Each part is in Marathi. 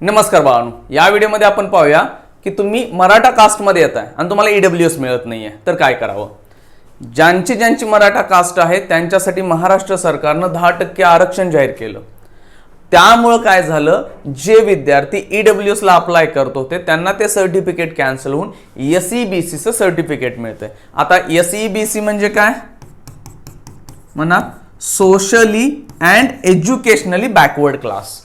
नमस्कार बाळांनो. या व्हिडिओमध्ये आपण पाहूया की तुम्ही मराठा कास्टमध्ये येत आहे आणि तुम्हाला ईडब्ल्यू एस मिळत नाही आहे तर काय करावं? ज्यांची ज्यांची मराठा कास्ट आहे त्यांच्यासाठी महाराष्ट्र सरकारनं दहा टक्के आरक्षण जाहीर केलं. त्यामुळं काय झालं? जे विद्यार्थी ई डब्ल्यू एसला अप्लाय करत होते त्यांना ते सर्टिफिकेट कॅन्सल होऊन एस ई बी सीचं सर्टिफिकेट मिळतंय. आता एस ई बी सी म्हणजे काय? म्हणा socially and educationally backward class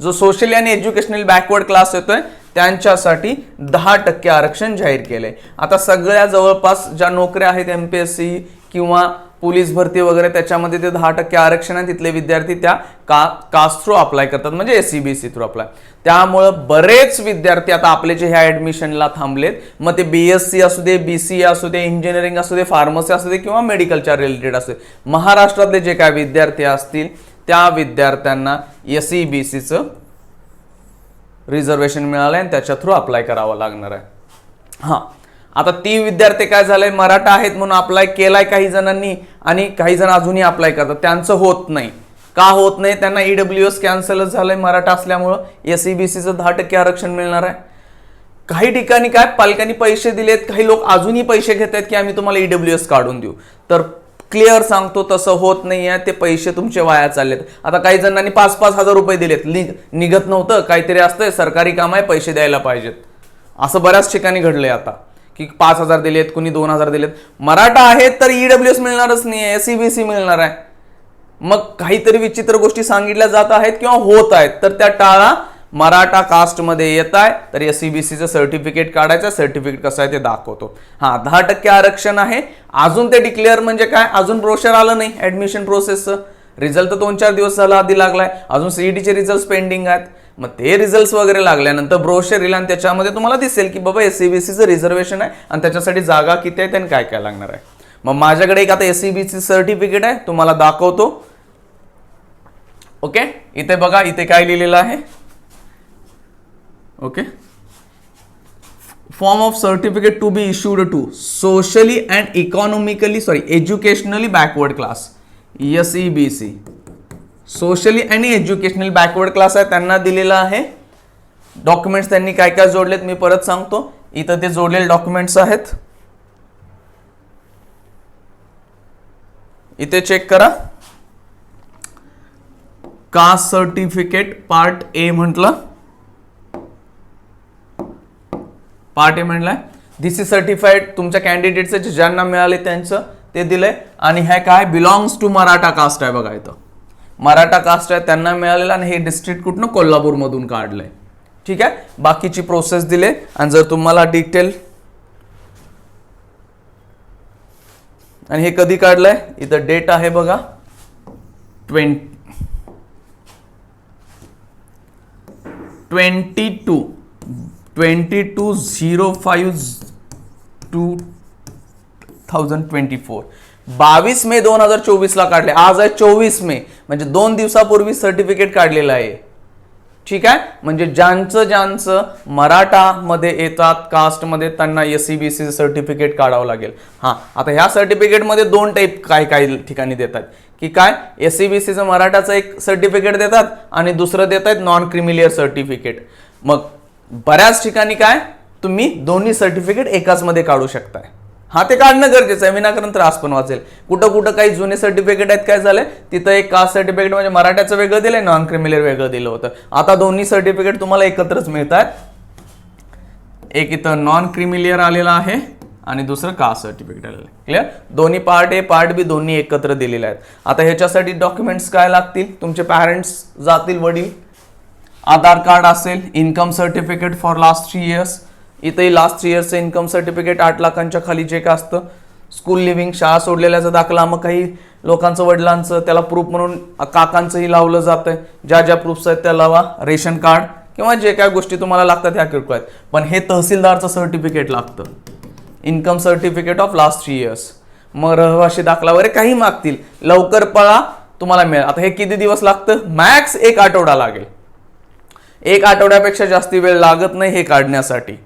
जो सोशली आणि एज्युकेशनल बॅकवर्ड क्लास येतोय त्यांच्यासाठी दहा टक्के आरक्षण जाहीर केलंय. आता सगळ्या जवळपास ज्या नोकऱ्या आहेत एम पी एस सी किंवा पोलीस भरती वगैरे त्याच्यामध्ये ते दहा टक्के आरक्षण आहे. तिथले विद्यार्थी त्या का कास्ट थ्रू अप्लाय करतात म्हणजे S C B C through apply त्यामुळं बरेच विद्यार्थी आता आपले जे ह्या ऍडमिशनला थांबलेत मग ते बी एस सी असू दे बी सी असू दे इंजिनिअरिंग असू दे फार्मसी असू दे किंवा मेडिकलच्या रिलेटेड असू दे महाराष्ट्रातले जे काय विद्यार्थी असतील त्या विद्यार्थ्यांना एस ई बी सीचं रिझर्वेशन मिळालं आहे आणि त्याच्या थ्रू अप्लाय करावं लागणार आहे. हां. आता ती विद्यार्थी काय झालंय? मराठा आहेत म्हणून अप्लाय केलाय काही जणांनी आणि काही जण अजूनही अप्लाय करतात. त्यांचं होत नाही. का होत नाही? त्यांना ईडब्ल्यू एस कॅन्सलच झालंय मराठा असल्यामुळं. एस सी बी सीचं दहा टक्के आरक्षण मिळणार आहे. काही ठिकाणी काय? पालकांनी पैसे दिलेत. काही लोक अजूनही पैसे घेत आहेत की आम्ही तुम्हाला ईडब्ल्यू एस काढून देऊ. तर क्लिअर सांगतो तसं होत नाही आहे ते पैसे तुमचे वाया चाललेत. आता काही जणांनी पाच पाच हजार रुपये दिलेत. निघ निघत नव्हतं काहीतरी असतंय सरकारी काम आहे पैसे द्यायला पाहिजेत. असं बऱ्याच ठिकाणी घडलंय आता की पाच हजार दिलेत कुणी दोन हजार दिलेत. मराठा आहेत तर ईडब्ल्यू एस मिळणारच नाही आहे सीबीसी बी सी मिळणार आहे. मग काहीतरी विचित्र गोष्टी सांगितल्या जात आहेत किंवा होत आहेत तर त्या टाळा. मराठा कास्टमध्ये येत आहे तर एस सी बी सीचं सर्टिफिकेट काढायचं सर्टिफिकेट कसं आहे ते दाखवतो. हां दहा टक्के आरक्षण आहे. अजून ते डिक्लेअर म्हणजे काय? अजून ब्रोशर आलं नाही ऍडमिशन प्रोसेसचं रिझल्ट तर दोन चार दिवस झाला आधी लागलाय. अजून सीईटीचे रिझल्ट पेंडिंग आहेत. मग ते रिझल्ट वगैरे लागल्यानंतर ब्रोशर येईल आणि त्याच्यामध्ये तुम्हाला दिसेल की बाबा एस सी बी सीचं रिझर्वेशन आहे आणि त्याच्यासाठी जागा किती आहे आणि काय काय लागणार आहे. मग माझ्याकडे एक आता S C B C certificate आहे तुम्हाला दाखवतो. ओके? इथे बघा इथे काय लिहिलेलं आहे? Okay form of certificate to be issued to socially and economically sorry educationally backward class S E B C socially आणि एज्युकेशनल बॅकवर्ड क्लास आहे त्यांना दिलेला आहे. डॉक्युमेंट्स त्यांनी काय काय जोडलेत मी परत सांगतो. इथं ते जोडलेले डॉक्युमेंट्स आहेत. इथे चेक करा. कास्ट सर्टिफिकेट पार्ट ए म्हटलं. पार्टी म्हणलाय. दिस इज सर्टिफाईड तुमच्या कॅन्डिडेटचं जे ज्यांना मिळाले त्यांचं ते दिलंय. आणि हे काय? बिलॉंग्स टू मराठा कास्ट आहे बघा इथं. मराठा कास्ट आहे त्यांना मिळालेलं आणि हे डिस्ट्रिक्ट कुठनं? कोल्हापूरमधून काढलंय. ठीक आहे? बाकीची प्रोसेस दिले. आणि जर तुम्हाला डिटेल आणि हे कधी काढलंय? इथं डेट आहे बघा. Twenty twenty two twenty two zero five two thousand twenty four बावीस मे दोन हजार चोवीसला काढले. आज आहे चोवीस मे. म्हणजे दोन दिवसापूर्वी सर्टिफिकेट काढलेलं आहे. ठीक आहे? म्हणजे ज्यांचं ज्यांचं मराठामध्ये येतात कास्टमध्ये त्यांना S C B C certificate काढावं लागेल. हां आता ह्या सर्टिफिकेटमध्ये दोन टाईप काय काही ठिकाणी देतात. की काय? एस सी बी सीचं मराठाचं एक सर्टिफिकेट देतात आणि दुसरं देत आहेत नॉन क्रिमिलियर सर्टिफिकेट मग बऱ्याच ठिकाणी काय? तुम्ही दोन्ही सर्टिफिकेट एकाच मध्ये काढू शकताय. हा ते काढणं गरजेचं आहे. विनाकारण त्रास पण वाचेल. कुठं कुठं काही जुने सर्टिफिकेट आहेत काय झालंय? तिथं एक कास्ट सर्टिफिकेट म्हणजे मराठ्याचं वेगळं दिलंय नॉन क्रिमिलियर वेगळं दिलं होतं. आता दोन्ही सर्टिफिकेट तुम्हाला एकत्रच मिळतात एक इथं नॉन क्रिमिलियर आलेला आहे आणि दुसरं कास्ट सर्टिफिकेट आलेलं आहे. क्लिअर दोन्ही पार्ट ए पार्ट बी दोन्ही एकत्र दिलेले आहेत. आता ह्याच्यासाठी डॉक्युमेंट्स काय लागतील? तुमचे पॅरेंट्स जातील वडील? आधार कार्ड असेल income certificate for last three years इथंही लास्ट थ्री इयर्सचं इन्कम सर्टिफिकेट आठ लाखांच्या खाली जे काय असतं स्कूल लिव्हिंग शाळा सोडलेल्याचा दाखला मग काही लोकांचं वडिलांचं त्याला प्रूफ म्हणून काकांचंही लावलं जातं ज्या ज्या प्रूफ्स आहेत त्या लावा रेशन कार्ड किंवा जे काय गोष्टी तुम्हाला लागतात ह्या किरकोळ आहेत. पण हे तहसीलदारचं सर्टिफिकेट लागतं. Income certificate of last three years मग रहिवाशी दाखला वगैरे काही मागतील. लवकर पळा तुम्हाला मिळेल. आता हे किती दिवस लागतं? मॅक्स एक आठवडा लागेल. एक आठवड्यापेक्षा जास्ती वेळ लागत नाही हे काढण्यासाठी.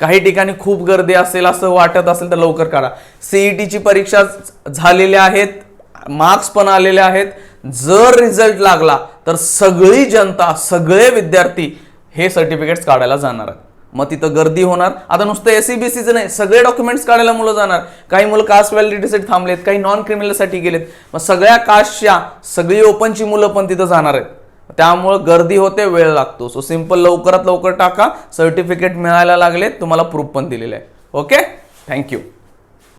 काही ठिकाणी खूप गर्दी असेल असं वाटत असेल तर लवकर काढा. सीईटीची परीक्षा झालेल्या आहेत मार्क्स पण आलेले आहेत. जर रिझल्ट लागला तर सगळी जनता सगळे विद्यार्थी हे सर्टिफिकेट्स काढायला जाणार आहेत. मग तिथं गर्दी होणार. आता नुसतं एस बी सीचं नाही सगळे डॉक्युमेंट्स काढायला मुलं जाणार. काही मुलं कास्ट व्हॅलिडिटीसाठी थांबलेत काही नॉन क्रिमिनलसाठी गेलेत. मग सगळ्या कास्टच्या सगळी ओपनची मुलं पण तिथं जाणार आहेत. त्यामुळं गर्दी होते वेळ लागतो. सो सिंपल लवकरात लवकर टाका. सर्टिफिकेट मिळायला लागले तुम्हाला प्रूफ पण दिलेलं आहे ओके थँक्यू